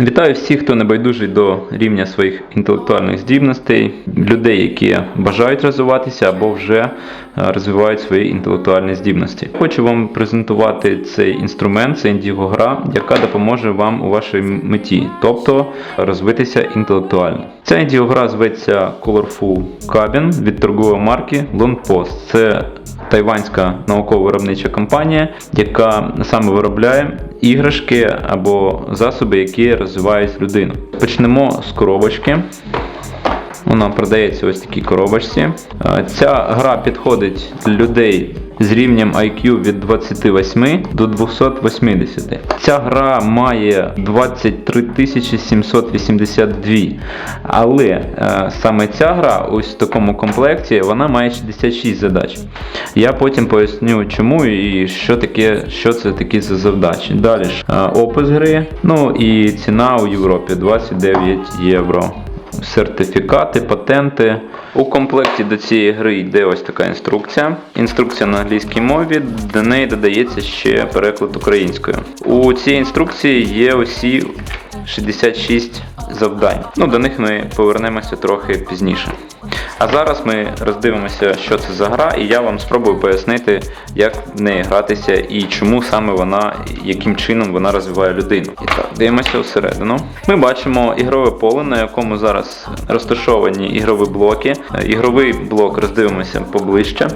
Вітаю всіх, хто небайдужий до рівня своїх інтелектуальних здібностей, людей, які бажають розвиватися або вже е, розвивають свої інтелектуальні здібності. Хочу вам презентувати цей інструмент, це індіго-гра, яка допоможе вам у вашій меті, тобто розвитися інтелектуально. Ця індіго-гра зветься Colorful Cabin від торгової марки Longpost. Це тайванська науково-виробнича компанія, яка саме виробляє іграшки або засоби, які розвивають людину. Почнемо з коробочки. Вона продається ось такій коробочці. Е, Ця гра підходить для людей з рівнем IQ від 28 до 280. Ця гра має 23 782. Але е, саме ця гра, ось в такому комплекті, вона має 66 задач. Я потім поясню, чому і що таке, що це такі за завдачі. Далі ж е, опис гри. Ну і ціна у Європі 29 євро сертифікати, патенти. У комплекті до цієї гри йде ось така інструкція. Інструкція на англійській мові, до неї додається ще переклад українською. У цій інструкції є усі 66 завдань. Ну, до них ми повернемося трохи пізніше. А зараз ми роздивимося, що це за гра, і я вам спробую пояснити, як в неї гратися і чому саме вона, яким чином вона розвиває людину. І так, дивимося всередину. Ми бачимо ігрове поле, на якому зараз розташовані ігрові блоки. Е, Ігровий блок роздивимося поближче.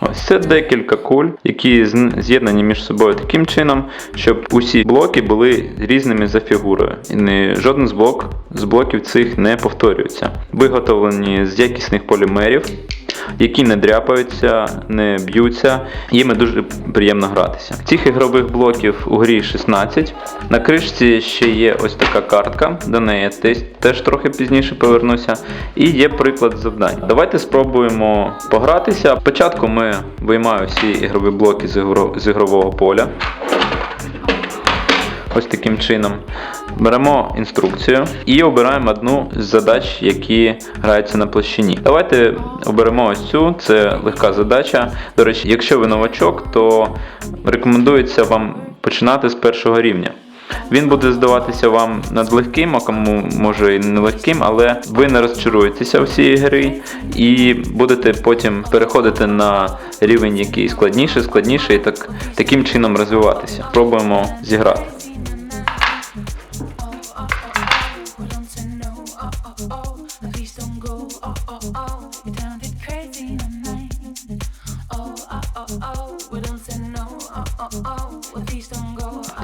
Ось це декілька куль, які з'єднані між собою таким чином, щоб усі блоки були різними за фігурою. І не, жоден з, блок, з блоків цих не повторюється. Виготовлені з якісних полімерів, які не дряпаються, не б'ються. Їми дуже приємно гратися. Цих ігрових блоків у грі 16. На кришці ще є ось така картка, до неї теж, теж трохи пізніше повернуся. І є приклад завдань. Давайте спробуємо погратися. Спочатку ми виймаємо всі ігрові блоки з ігрового поля. Ось таким чином. Беремо інструкцію і обираємо одну з задач, які граються на площині. Давайте оберемо ось цю, це легка задача. До речі, якщо ви новачок, то рекомендується вам починати з першого рівня. Він буде здаватися вам надлегким, а кому може і нелегким, але ви не розчаруєтеся всієї гри і будете потім переходити на рівень, який складніше, складніше, і так, таким чином розвиватися. Пробуємо зіграти.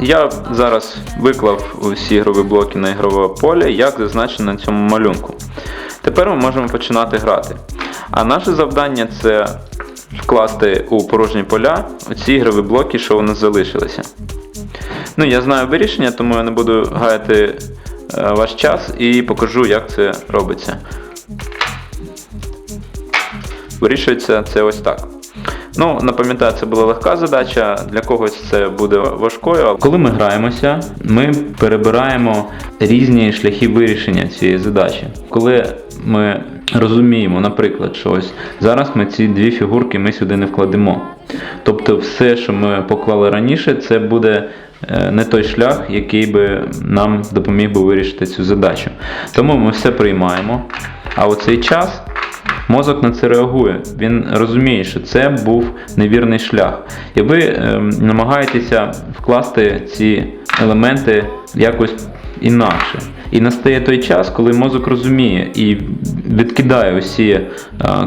Я зараз виклав усі ігрові блоки на ігрове поле, як зазначено на цьому малюнку. Тепер ми можемо починати грати. А наше завдання це вкласти у порожні поля оці ігрові блоки, що у нас залишилися. Ну, я знаю вирішення, тому я не буду гаяти е, ваш час і покажу, як це робиться. Вирішується це ось так. Ну, напам'ятаю, це була легка задача, для когось це буде важкою. Коли ми граємося, ми перебираємо різні шляхи вирішення цієї задачі. Коли ми розуміємо, наприклад, що ось зараз ми ці дві фігурки ми сюди не вкладемо. Тобто все, що ми поклали раніше, це буде е, не той шлях, який би нам допоміг би вирішити цю задачу. Тому ми все приймаємо. А у цей час Мозок на це реагує. Він розуміє, що це був невірний шлях. І ви ем, намагаєтеся вкласти ці елементи якось інакше. І настає той час, коли мозок розуміє і відкидає усі е,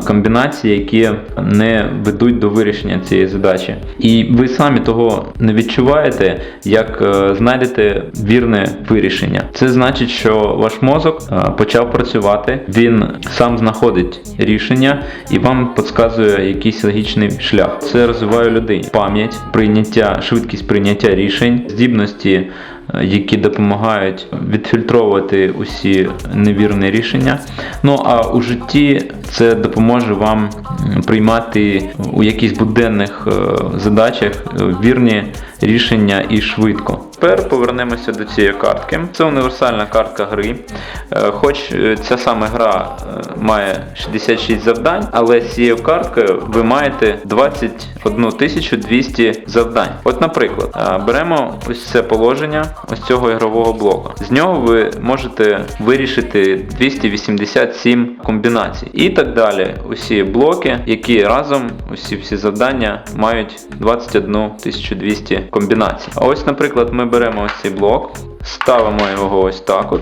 комбінації, які не ведуть до вирішення цієї задачі. І ви самі того не відчуваєте, як е, знайдете вірне вирішення. Це значить, що ваш мозок е, почав працювати, він сам знаходить рішення і вам підказує якийсь логічний шлях. Це розвиває людині пам'ять, прийняття, швидкість прийняття рішень, здібності які допомагають відфільтровувати усі невірні рішення. Ну а у житті Це допоможе вам приймати у якихось буденних е, задачах е, вірні рішення і швидко. Тепер повернемося до цієї картки. Це універсальна картка гри. Е, Хоч е, ця саме гра е, має 66 завдань, але з цією карткою ви маєте 21 200 завдань. От, наприклад, беремо ось це положення ось цього ігрового блоку. З нього ви можете вирішити 287 комбінацій. І так далі. Усі блоки, які разом, усі всі завдання мають 21 200 комбінацій. А ось, наприклад, ми беремо ось цей блок, ставимо його ось так от.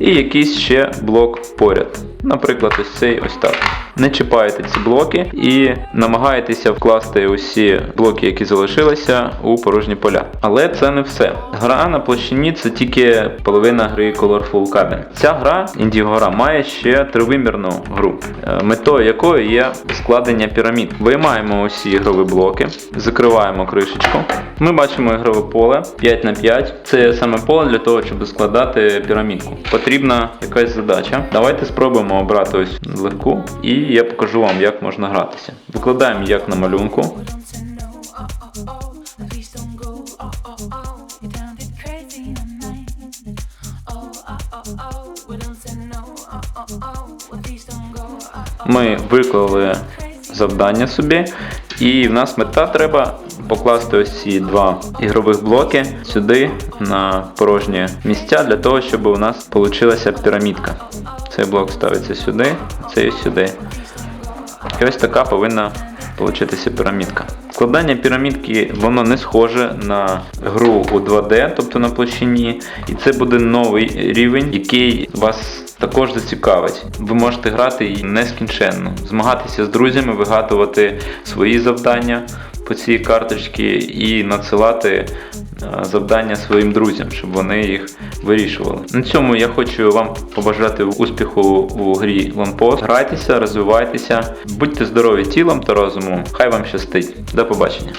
І якийсь ще блок поряд. Наприклад, ось цей ось так. Не чіпаєте ці блоки і намагаєтеся вкласти усі блоки, які залишилися, у порожні поля. Але це не все. Гра на площині це тільки половина гри Colorful Cabin. Ця гра, індіго-гра, має ще тривимірну гру, е, метою якої є складення пірамід. Виймаємо усі ігрові блоки, закриваємо кришечку. Ми бачимо ігрове поле 5 на 5 Це саме поле для того, щоб складати пірамідку. Потрібна якась задача. Давайте спробуємо обрати ось легку, і я покажу вам, як можна гратися. Викладаємо як на малюнку. Oh, oh, oh. Oh, oh, oh. Oh, oh, oh, oh. Oh, oh, oh. Oh, oh, Ми виклали завдання собі, і в нас мета треба покласти ось ці два ігрових блоки сюди на порожні місця для того, щоб у нас вийшла пірамідка. Цей блок ставиться сюди, цей сюди. І ось така повинна получитися пірамідка. Складання пірамідки воно не схоже на гру у 2D, тобто на площині, і це буде новий рівень, який вас також зацікавить. Ви можете грати її нескінченно, змагатися з друзями, вигадувати свої завдання по цій карточці і надсилати е, завдання своїм друзям, щоб вони їх вирішували. На цьому я хочу вам побажати успіху у грі Лонпост. Грайтеся, розвивайтеся, будьте здорові тілом та розумом. Хай вам щастить. До побачення.